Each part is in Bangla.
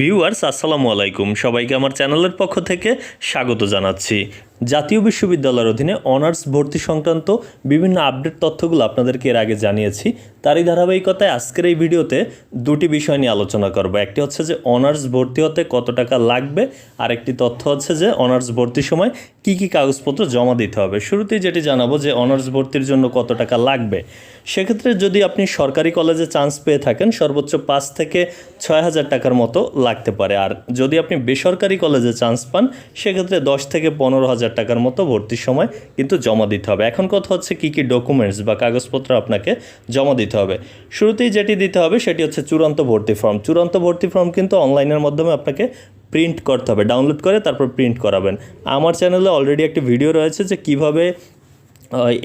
ভিউয়ার্স আসসালামু আলাইকুম। সবাইকে আমার চ্যানেলের পক্ষ থেকে স্বাগত জানাচ্ছি। জাতীয় বিশ্ববিদ্যালয়ের অধীনে অনার্স ভর্তি সংক্রান্ত বিভিন্ন আপডেট তথ্যগুলো আপনাদেরকে এর আগে জানিয়েছি। তারই ধারাবাহিকতায় আজকের এই ভিডিওতে দুটি বিষয় নিয়ে আলোচনা করব। একটি হচ্ছে যে অনার্স ভর্তি হতে কত টাকা লাগবে? আর একটি তথ্য হচ্ছে যে অনার্স ভর্তির সময় কি কি কাগজপত্র জমা দিতে হবে? শুরুতেই যেটি জানাব যে অনার্স ভর্তির জন্য কত টাকা লাগবে? সেক্ষেত্রে যদি আপনি সরকারি কলেজে চান্স পেয়ে থাকেন, সর্বোচ্চ পাঁচ থেকে ছয় হাজার টাকার মতো লাগতে পারে। আর যদি আপনি বেসরকারি কলেজে চান্স পান, সেক্ষেত্রে দশ থেকে পনেরো হাজার টাকার মতো ভর্তির সময় কিন্তু জমা দিতে হবে। এখন কথা হচ্ছে কী কী ডকুমেন্টস বা কাগজপত্র আপনাকে জমা দিতে হবে। শুরুতেই যেটি দিতে হবে সেটি হচ্ছে চূড়ান্ত ভর্তি ফর্ম চূড়ান্ত ভর্তি ফর্ম কিন্তু অনলাইনের মাধ্যমে আপনাকে প্রিন্ট করতে হবে। ডাউনলোড করে তারপর প্রিন্ট করাবেন। আমার চ্যানেলে অলরেডি একটি ভিডিও রয়েছে যে কীভাবে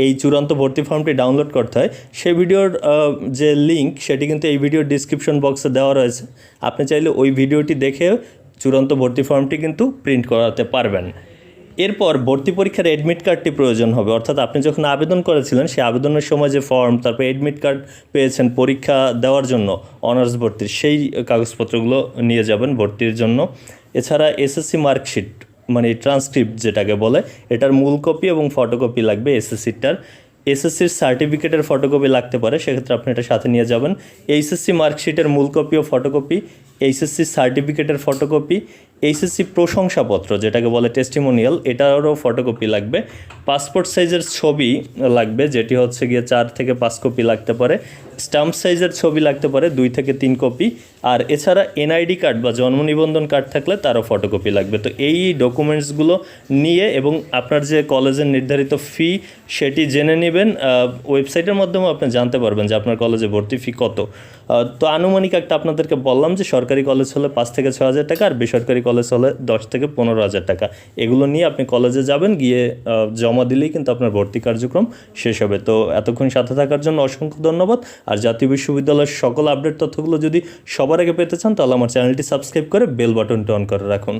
এই চূড়ান্ত ভর্তি ফর্মটি ডাউনলোড করতে হয়। সেই ভিডিওর যে লিঙ্ক সেটি কিন্তু এই ভিডিওর ডিসক্রিপশন বক্সে দেওয়া রয়েছে। আপনি চাইলে ওই ভিডিওটি দেখে চূড়ান্ত ভর্তি ফর্মটি কিন্তু প্রিন্ট করাতে পারবেন। এরপর ভর্তি পরীক্ষার অ্যাডমিট কার্ডটি প্রয়োজন হবে। অর্থাৎ আপনি যখন আবেদন করেছিলেন, সেই আবেদনের সময় যে ফর্ম তারপর অ্যাডমিট কার্ড পেয়েছেন পরীক্ষা দেওয়ার জন্য অনার্স ভর্তির, সেই কাগজপত্রগুলো নিয়ে যাবেন ভর্তির জন্য। এছাড়া এসএসসি মার্কশিট মানে ট্রান্সক্রিপ্ট যেটাকে বলে, এটার মূল কপি এবং ফটোকপি লাগবে এসএসসিটার এসএসসির সার্টিফিকেটের ফটোকপি লাগতে পারে, সেক্ষেত্রে আপনি এটা সাথে নিয়ে যাবেন। এইচএসসি মার্কশিটের মূল কপি ও ফটোকপি এইচএসসি সার্টিফিকেটের ফটোকপি এইচএসসি প্রশংসাপত্র, যেটাকে বলে টেস্টিমোনিয়াল এটারও ফটোকপি লাগবে। পাসপোর্ট সাইজের ছবি লাগবে, যেটি হচ্ছে গিয়ে চার থেকে পাঁচ কপি লাগতে পারে। স্টাম্প সাইজের ছবি লাগতে পারে, দুই থেকে তিন কপি আর এছাড়া এনআইডি কার্ড বা জন্ম নিবন্ধন কার্ড থাকলে তারও ফটোকপি লাগবে। তো এই ডকুমেন্টসগুলো নিয়ে এবং আপনার যে কলেজের নির্ধারিত ফি সেটি জেনে নেবেন। ওয়েবসাইটের মাধ্যমে আপনি জানতে পারবেন যে আপনার কলেজে ভর্তি ফি কত। তো আনুমানিক একটা আপনাদেরকে বললাম যে সরকারি কলেজ হলে পাঁচ থেকে ছ হাজার টাকা আর বেসরকারি কলেজ হলে দশ থেকে পনেরো হাজার টাকা। এগুলো নিয়ে আপনি কলেজে যাবেন, গিয়ে জমা দিলেই কিন্তু আপনার ভর্তি কার্যক্রম শেষ হবে। তো এতক্ষণ সাথে থাকার জন্য অসংখ্য ধন্যবাদ। আর জাতীয় বিশ্ববিদ্যালয়ের সকল আপডেট তথ্যগুলো যদি সবার আগে পেতে চান, তাহলে আমার চ্যানেলটি সাবস্ক্রাইব করে বেল বাটনটি অন করে রাখুন।